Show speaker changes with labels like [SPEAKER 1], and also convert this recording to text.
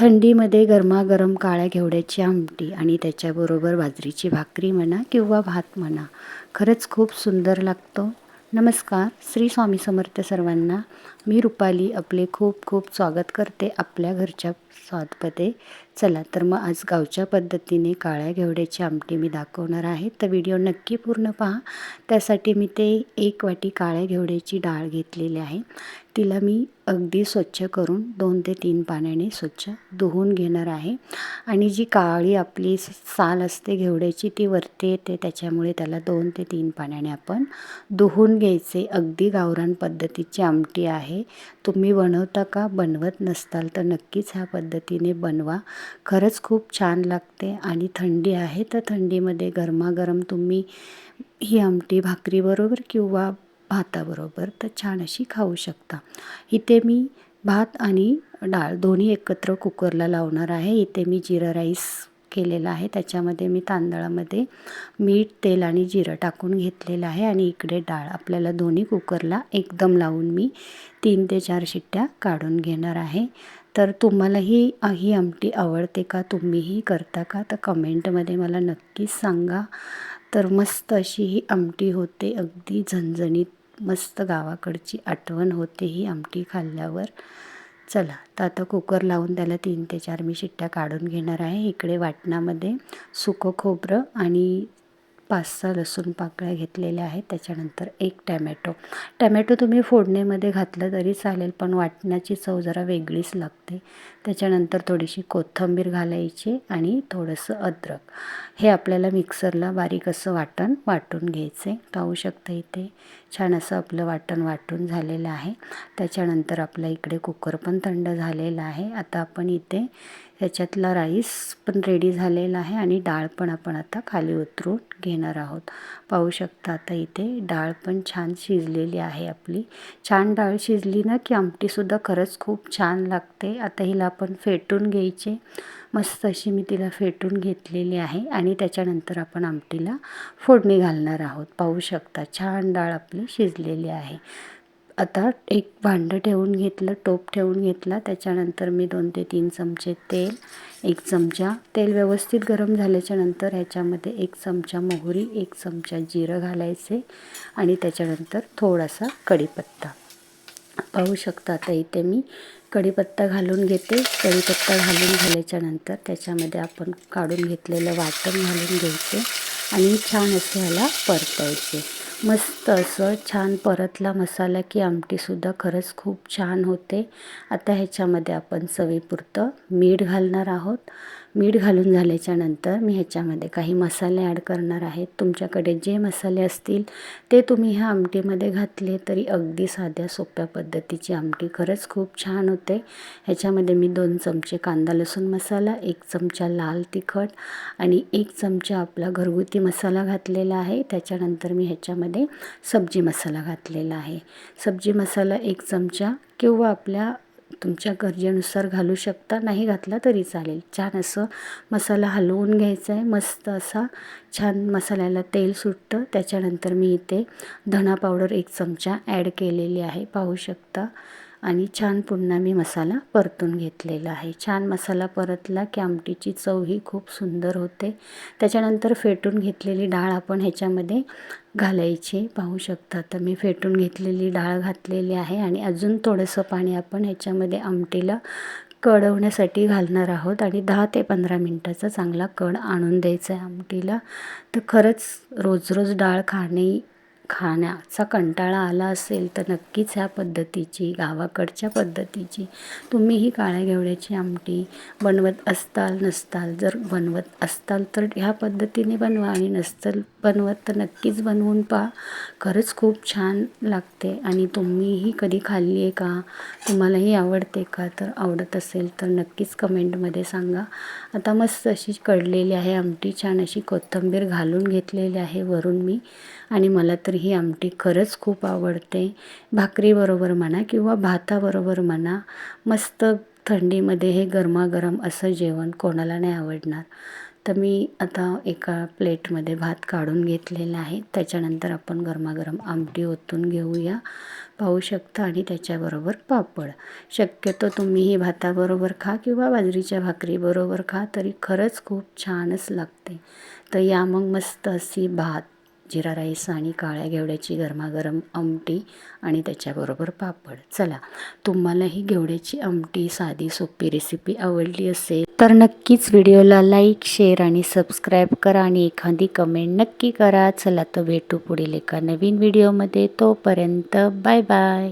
[SPEAKER 1] थंडीमध्ये गरमागरम काळ्या घेवड्याची आमटी आणि त्याच्याबरोबर बाजरीची भाकरी म्हणा किंवा भात म्हणा. खरंच खूप सुंदर लागतो. नमस्कार श्री स्वामी समर्थ सर्वांना. मी रुपाली आपले खूप खूप स्वागत करते आपल्या घरच्या स्वादपदे. चला तर मग आज गावच्या पद्धतीने काळ्या घेवड्याची आमटी मी दाखवणार आहे. तर व्हिडिओ नक्की पूर्ण पहा. त्यासाठी मी ते एक वाटी काळ्या घेवड्याची डाळ घेतलेली आहे. तिला मी अगदी स्वच्छ करून दोन ते तीन पाण्याने स्वच्छ धुवून घेणार आहे. आणि जी काळी आपली साल असते घेवड्याची ती वरती येते. त्याच्यामुळे त्याला दोन ते तीन पाण्याने आपण धुवून घ्यायचे. अगदी गावरान पद्धतीची आमटी आहे. तुम्ही बनवता का बनवत नसताल तर नक्कीच ह्या पद्धतीने बनवा. खरंच खूप छान लागते आणि थंडी आहे तर थंडीमध्ये गरमागरम तुम्ही ही आमटी भाकरीबरोबर किंवा भाताबरोबर तर छान अशी खाऊ शकता. इथे मी भात आणि डाळ दोन्ही एकत्र कुकरला लावणार आहे. इथे मी जिरा राईस केलेला आहे. त्याच्यामध्ये मी तांदळामध्ये मीठ तेल आणि जिरं टाकून घेतलेलं आहे आणि इकडे डाळ आपल्याला दोन्ही कुकरला एकदम लावून मी तीन ते चार शिट्ट्या काढून घेणार आहे. तर तुम्हालाही ही आमटी आवडते का? तुम्हीही करता का? तर कमेंटमध्ये मला नक्कीच सांगा. तर मस्त अशी ही आमटी होते. अगदी झणझणीत मस्त गावाकडची आठवण होते ही आमटी खाल्ल्यावर. चला तर आता कुकर लावून त्याला तीन ते चार मी शिट्ट्या काढून घेणार आहे. इकडे वाटणामध्ये सुकं खोबरं आणि पाच सहा लसूण पाकळ्या घेतलेल्या आहेत. त्याच्यानंतर एक टॅमॅटो. टॅमॅटो तुम्ही फोडणीमध्ये घातलं तरी चालेल पण वाटण्याची चव जरा वेगळीच लागते. त्याच्यानंतर थोडीशी कोथिंबीर घालायची आणि थोडंसं अद्रक. हे आपल्याला मिक्सरला बारीक असं वाटण वाटून घ्यायचे पाहू शकता इथे छान असं आपलं वाटण वाटून झालेलं आहे. त्याच्यानंतर आपल्या इकडे कुकर पण थंड झालेला आहे. आता आपण इथे ह्याच्यातला राईस पण रेडी झालेला आहे आणि डाळ पण आपण आता खाली उतरून घेणार आहोत. पाहू शकता आता इथे डाळ पण छान शिजलेली आहे आपली. छान डाळ शिजली ना की आमटीसुद्धा खरंच खूप छान लागते. आता हिला आपण फेटून घ्यायचे. मस्त अशी मी तिला फेटून घेतलेली आहे आणि त्याच्यानंतर आपण आमटीला फोडणी घालणार आहोत. पाहू शकता छान डाळ आपली शिजलेली आहे. आता एक भांडं ठेवून घेतलं टोप ठेवून घेतला. त्याच्यानंतर मी दोन ते तीन चमचे तेल एक चमचा. तेल व्यवस्थित गरम झाल्याच्यानंतर ह्याच्यामध्ये एक चमचा मोहरी एक चमचा जिरं घालायचे आणि त्याच्यानंतर थोडासा कढीपत्ता. पाहू शकता आता इथे मी कढीपत्ता घालून घेते. कढीपत्ता घालून झाल्याच्यानंतर त्याच्यामध्ये आपण काढून घेतलेलं वाटण घालून घ्यायचे आणि छान असे ह्याला परतायचे. मस्त असं छान परतला मसाला की आमटीसुद्धा खरंच खूप छान होते. आता ह्याच्यामध्ये आपण चवीपुरतं मीठ घालणार आहोत. मीठ घालून झाल्याच्यानंतर मी ह्याच्यामध्ये काही मसाले ॲड करणार आहेत तुमच्याकडे जे मसाले असतील ते तुम्ही ह्या आमटीमध्ये घातले तरी अगदी साध्या सोप्या पद्धतीची आमटी खरंच खूप छान होते. ह्याच्यामध्ये मी दोन चमचे कांदा लसूण मसाला एक चमचा लाल तिखट आणि एक चमचा आपला घरगुती मसाला घातलेला आहे. त्याच्यानंतर मी ह्याच्यामध्ये सब्जी मसाला घातलेला आहे. सब्जी मसाला एक चमचा किंवा आपल्या तुमच्या गरजेनुसार घालू शकता. नाही घातला तरी चालेल. छान असं मसाला हलवून घ्यायचा आहे मस्त असा छान मसाल्याला तेल सुटतं. त्याच्यानंतर मी इथे धणा पावडर एक चमचा ॲड केलेली आहे. पाहू शकता. आणि छान पुन्हा मी मसाला परतून घेतलेला आहे. छान मसाला परतला की आमटीची चव ही खूप सुंदर होते. त्याच्यानंतर फेटून घेतलेली डाळ आपण ह्याच्यामध्ये घालायची पाहू शकता. तर मी फेटून घेतलेली डाळ घातलेली आहे आणि अजून थोडंसं पाणी आपण ह्याच्यामध्ये आमटीला कढवण्यासाठी घालणार आहोत आणि दहा ते पंधरा मिनटाचा चांगला कड आणून द्यायचा आहे आमटीला. तर खरंच रोज रोज डाळ खाणे खाण्याचा कंटाळा आला असेल तर नक्कीच ह्या पद्धतीची गावाकडच्या पद्धतीची तुम्ही ही काळ्या घेवड्याची आमटी बनवत असताल नसताल जर बनवत असताल तर ह्या पद्धतीने बनवा आणि नसताल बनवत तर नक्कीच बनवून पहा. खरंच खूप छान लागते आणि तुम्हीही कधी खाल्ली आहे का? तुम्हालाही आवडते का? तर आवडत असेल तर नक्कीच कमेंटमध्ये सांगा. आता मस्त अशी कळलेली आहे आमटी छान अशी कोथिंबीर घालून घेतलेली आहे वरून मी आणि मला तर ही आमटी खरंच खूप आवडते. भाकरीबरोबर म्हणा किंवा भाताबरोबर म्हणा मस्त थंडीमध्ये हे गरमागरम असं जेवण कोणाला नाही आवडणार. तर मी आता एका प्लेटमध्ये भात काढून घेतलेला आहे. त्याच्यानंतर आपण गरमागरम आमटी ओतून घेऊया. पाहू शकता आणि त्याच्याबरोबर पापड. शक्यतो तुम्ही ही भाताबरोबर खा किंवा बाजरीच्या भाकरीबरोबर खा तरी खरंच खूप छानच लागते. तर या मग मस्त अशी भात जिरा राईस आणि काळ्या घेवड्याची गरमागरम आमटी आणि त्याच्याबरोबर पापड. चला तुम्हाला ही घेवड्याची आमटी साधी सोपी रेसिपी आवडली असेल तर नक्कीच व्हिडिओला लाईक शेअर आणि सबस्क्राईब करा आणि एखादी कमेंट नक्की करा. चला तर भेटू पुढील एका नवीन व्हिडिओमध्ये तोपर्यंत बाय बाय